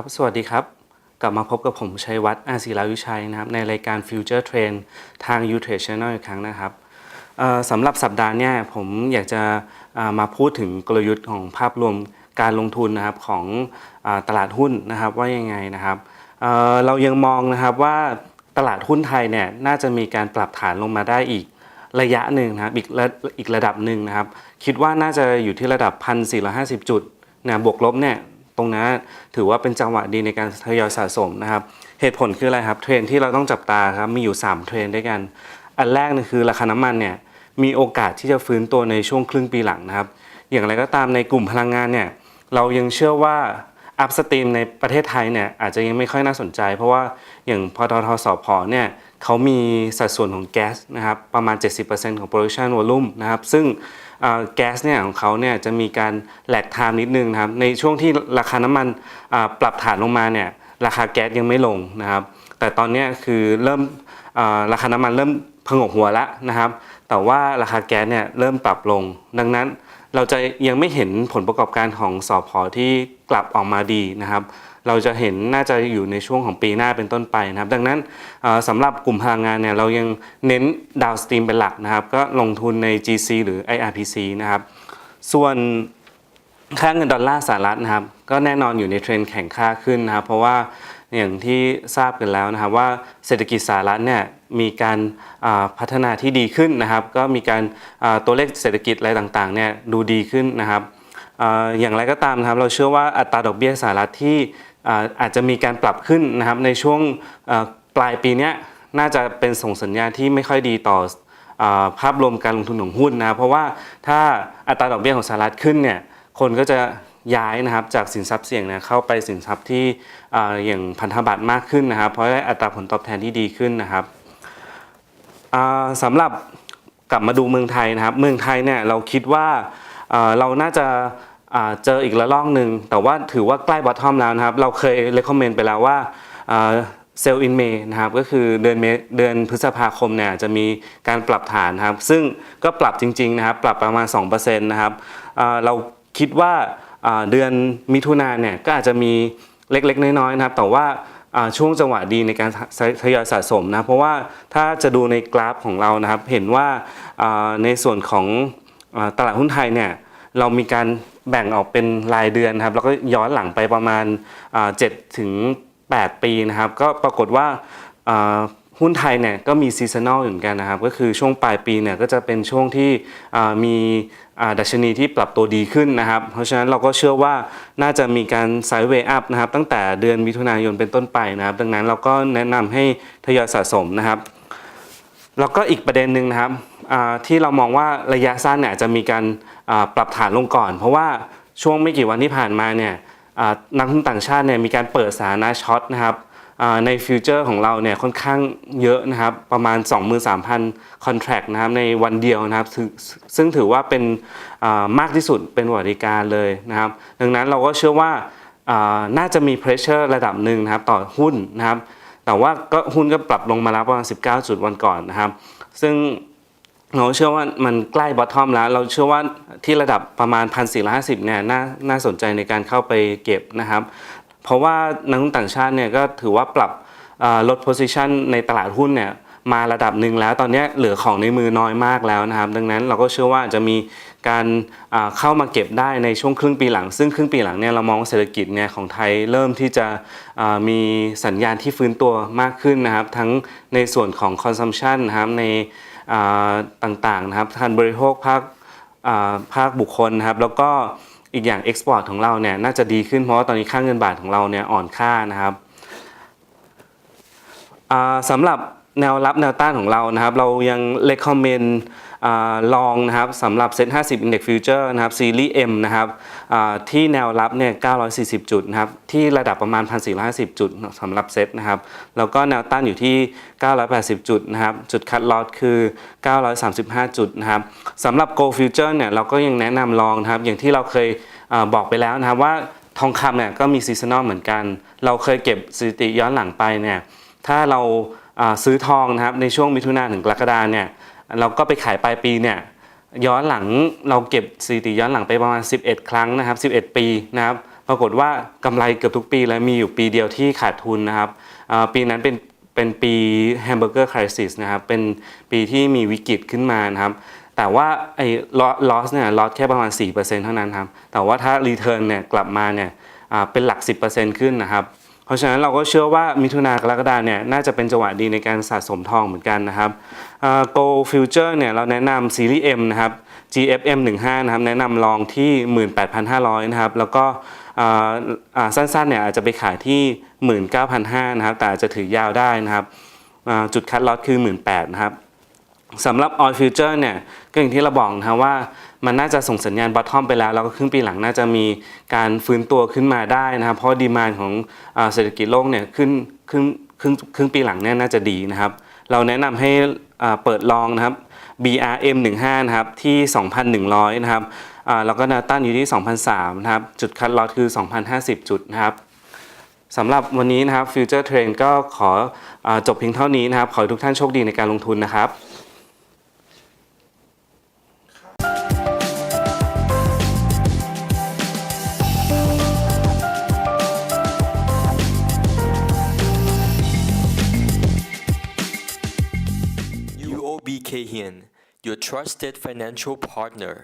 ครับ สวัสดีครับ กลับมาพบกับผมชัยวัฒน์อาศิลาวิชัยนะครับ ในรายการ Future Trend ทาง u t r a d e Channel อีกครั้งนะครับสำหรับสัปดาห์นี้ผมอยากจะมาพูดถึงกลยุทธ์ของภาพรวมการลงทุนนะครับของตลาดหุ้นนะครับว่ายังไงนะครับเอ่อเรายังมองนะครับว่าตลาดหุ้นไทยเนี่ยน่าจะมีการปรับฐานลงมาได้อีกระยะหนึ่งนะครับอีกระอีกระดับหนึ่งนะครับ คิดว่าน่าจะอยู่ที่ระดับ 1,450 จุดนะบวกลบเนี่ย ตรงนั้นถือว่าเป็นจังหวะดีในการทยอยสะสมนะครับ เหตุผลคืออะไรครับเทรนที่เราต้องจับตาครับมีอยู่ 3 เทรนด์ด้วยกัน อันแรกนี่คือราคาน้ำมันเนี่ยมีโอกาสที่จะฟื้นตัวในช่วงครึ่งปีหลังนะครับ อย่างไรก็ตามในกลุ่มพลังงานเนี่ยเรายังเชื่อว่า อัพสตรีมในประเทศไทยเนี่ยอาจจะยังไม่ค่อยน่าสนใจ เพราะว่าอย่างพอททสพเนี่ยเขามีสัดส่วนของแก๊สนะครับประมาณ 70%ของ production volume นะครับซึ่งแก๊สเนี่ยของเขาเนี่ยจะมีการแหลกไทม์นิดนึงนะครับในช่วงที่ราคาน้ำมันปรับฐานลงมาเนี่ยราคาแก๊สยังไม่ลงนะครับแต่ตอนนี้คือเริ่มราคาน้ำมันเริ่มพงกหัวแล้วนะครับ แต่ว่าราคาแก๊สเนี่ยเริ่มปรับลง ดังนั้นเราจะยังไม่เห็นผลประกอบการของสอพอที่กลับออกมาดีนะครับ เราจะเห็นน่าจะอยู่ในช่วงของปีหน้าเป็นต้นไปนะครับ ดังนั้นสำหรับกลุ่มพลังงานเนี่ยเรายังเน้นดาวสตรีมเป็นหลักนะครับ ก็ลงทุนใน GC หรือ IRPC นะครับ ส่วนค่าเงินดอลลาร์สหรัฐนะครับ ก็แน่นอนอยู่ในเทรนด์แข่งค่าขึ้นนะครับ เพราะว่าอย่างที่ทราบกันแล้วนะครับว่าเศรษฐกิจสหรัฐเนี่ย มีการพัฒนาที่ดีขึ้นนะครับ ก็มีการตัวเลขเศรษฐกิจอะไรต่างๆเนี่ยดูดีขึ้นนะครับอย่างไรก็ตามนะครับเราเชื่อว่าอัตราดอกเบี้ยสหรัฐที่อาจจะมีการปรับขึ้นนะครับในช่วงปลายปีนี้น่าจะเป็นส่งสัญญาณที่ไม่ค่อยดีต่อภาพรวมการลงทุนของหุ้นนะครับเพราะว่าถ้าอัตราดอกเบี้ยของสหรัฐขึ้นเนี่ยคนก็จะย้ายนะครับจากสินทรัพย์เสี่ยงเนี่ยเข้าไปสินทรัพย์ที่อย่างพันธบัตรมากขึ้นนะครับ เพราะได้อัตราผลตอบแทนที่ดีขึ้นนะครับ สำหรับกลับมาดูเมืองไทยนะครับ เมืองไทยเนี่ยเราคิดว่าเราน่าจะเจออีกระลอกหนึ่งแต่ว่าถือว่าใกล้บอททอมแล้วนะครับ เราเคยเลคคอมเมนต์ไปแล้วว่าเซลล์อินเมย์นะครับก็คือเดือนเมเดือนพฤษภาคมเนี่ยจะมีการปรับฐานนะครับ ซึ่งก็ปรับจริงๆนะครับ ปรับประมาณ2%นะครับเราคิดว่าเดือนมิถุนาเนี่ยก็อาจจะมีเล็กๆ น้อยๆนะครับ แต่ว่า ช่วงจังหวะดีในการทยอยสะสมนะเพราะว่าถ้าจะดูในกราฟของเรานะครับ เห็นว่าในส่วนของตลาดหุ้นไทยเนี่ยเรามีการแบ่งออกเป็นรายเดือนครับแล้วก็ย้อนหลังไปประมาณ7ถึง8ปีนะครับ ก็ปรากฏว่า หุ้นไทยเนี่ยก็มีซีซันอลเหมือนกันนะครับ ก็คือช่วงปลายปีเนี่ยก็จะเป็นช่วงที่มีดัชนีที่ปรับตัวดีขึ้นนะครับ เพราะฉะนั้นเราก็เชื่อว่าน่าจะมีการไซด์เวย์อัพนะครับ ตั้งแต่เดือนมิถุนายนเป็นต้นไปนะครับ ดังนั้นเราก็แนะนำให้ทยอยสะสมนะครับ แล้วก็อีกประเด็นหนึ่งนะครับที่เรามองว่าระยะสั้นเนี่ยจะมีการปรับฐานลงก่อน เพราะว่าช่วงไม่กี่วันที่ผ่านมาเนี่ยนักทุนต่างชาติเนี่ยมีการเปิดสถานะช็อตนะครับ ในฟิวเจอร์ของเราเนี่ยค่อนข้างเยอะนะครับประมาณ 23,000 คอนแทรคนะครับในวันเดียวนะครับซึ่งถือว่าเป็นมากที่สุดเป็นประวัติการเลยนะครับ ดังนั้นเราก็เชื่อว่าอ่าน่าจะมีเพรสเชอร์ระดับหนึ่งนะครับต่อหุ้นนะครับ แต่ว่าก็หุ้นก็ปรับลงมาแล้วประมาณ 19 จุดวันก่อนนะครับ ซึ่งเราเชื่อว่ามันใกล้บอททอมแล้ว เราเชื่อว่าที่ระดับประมาณ 1,450เนี่ยน่าน่าสนใจในการเข้าไปเก็บนะครับ เพราะว่านักลงทุนต่างชาติเนี่ยก็ถือว่าปรับลด position ในตลาดหุ้นเนี่ยมาระดับหนึ่งแล้วตอนนี้เหลือของในมือน้อยมากแล้วนะครับ ดังนั้นเราก็เชื่อว่าจะมีการเข้ามาเก็บได้ในช่วงครึ่งปีหลัง ซึ่งครึ่งปีหลังเนี่ยเรามองว่าเศรษฐกิจเนี่ยของไทยเริ่มที่จะมีสัญญาณที่ฟื้นตัวมากขึ้นนะครับ ทั้งในส่วนของ consumption นะครับในต่างๆนะครับการบริโภคภาคภาคบุคคลนะครับ แล้วก็ อีกอย่างเอ็กซ์พอร์ตของเราเนี่ยน่าจะดีขึ้นเพราะว่าตอนนี้ค่าเงินบาทของเราเนี่ยอ่อนค่านะครับสำหรับแนวรับแนวต้านของเรานะครับ เรายัง recommend ลองนะครับสำหรับเซ็ต50 Index Future นะครับซีรีส์ M นะครับที่แนวรับเนี่ย 940 จุดนะครับที่ระดับประมาณ 1,450 จุดสำหรับเซ็ตนะครับแล้วก็แนวต้านอยู่ที่ 980 จุดนะครับจุดคัดลอตคือ 935 จุดนะครับสำหรับ Go Future เนี่ยเราก็ยังแนะนำลองนะครับอย่างที่เราเคยอบอกไปแล้วนะครับว่าทองคำเนี่ยก็มีซีซันอลเหมือนกัน เราเคยเก็บสถิติย้อนหลังไปเนี่ยถ้าเราอ่าซื้อทองนะครับในช่วงมิถุนายนถึงกรกฎาเนี่ย เราก็ไปขายปลายปีเนี่ยย้อนหลังเราเก็บสถิติย้อนหลังไปประมาณ 11 ครั้งนะครับ 11 ปีนะครับปรากฏว่ากำไรเกือบทุกปีแล้วมีอยู่ปีเดียวที่ขาดทุนนะครับปีนั้นเป็นเป็นปีแฮมเบอร์เกอร์คริสนะครับเป็นปีที่มีวิกฤตขึ้นมานะครับแต่ว่าไอ้ loss เนี่ย loss แค่ประมาณ 4%เท่านั้นครับแต่ว่าถ้า return เนี่ยกลับมาเนี่ยเป็นหลัก 10%ขึ้นนะครับ ราะฉะนั้นเราก็เชื่อว่ามิถุนากรกฎาเนี่ยน่าจะเป็นจังหวะดีในการสะสมทองเหมือนกันนะครับอ่า Go Future เนี่ยเราแนะนำซีรีส์ M นะครับ GFM 15นะครับแนะนำลองที่ 18,500นะครับแล้วก็สั้นๆเนี่ยอาจจะไปขายที่ 19,500นะครับแต่อาจจะถือยาวได้นะครับจุดคัดลอตคือ 18,000นะครับสำหรับ Oil Future เนี่ยก็อย่างที่เราบอกนะครับว่า มันน่าจะส่งสัญญาณ bottom ไปแล้ว แล้วก็ครึ่งปีหลังน่าจะมีการฟื้นตัวขึ้นมาได้นะครับ เพราะดีมานของเศรษฐกิจโลกเนี่ยขึ้นครึ่งครึ่งครึ่งปีหลังเนี่ยน่าจะดีนะครับ เราแนะนำให้เปิดลองนะครับ BRM 15นะครับที่ 2,100 นะครับอ่าแล้วก็นวต้านอยู่ที่ 2,003นะครับ จุดคัดลอตคือ 2,050 จุดนะครับสำหรับวันนี้นะครับ Future Trend ก็ขออจบเพียงเท่านี้นะครับ ขอให้ทุกท่านโชคดีในการลงทุนนะครับ Your trusted financial partner.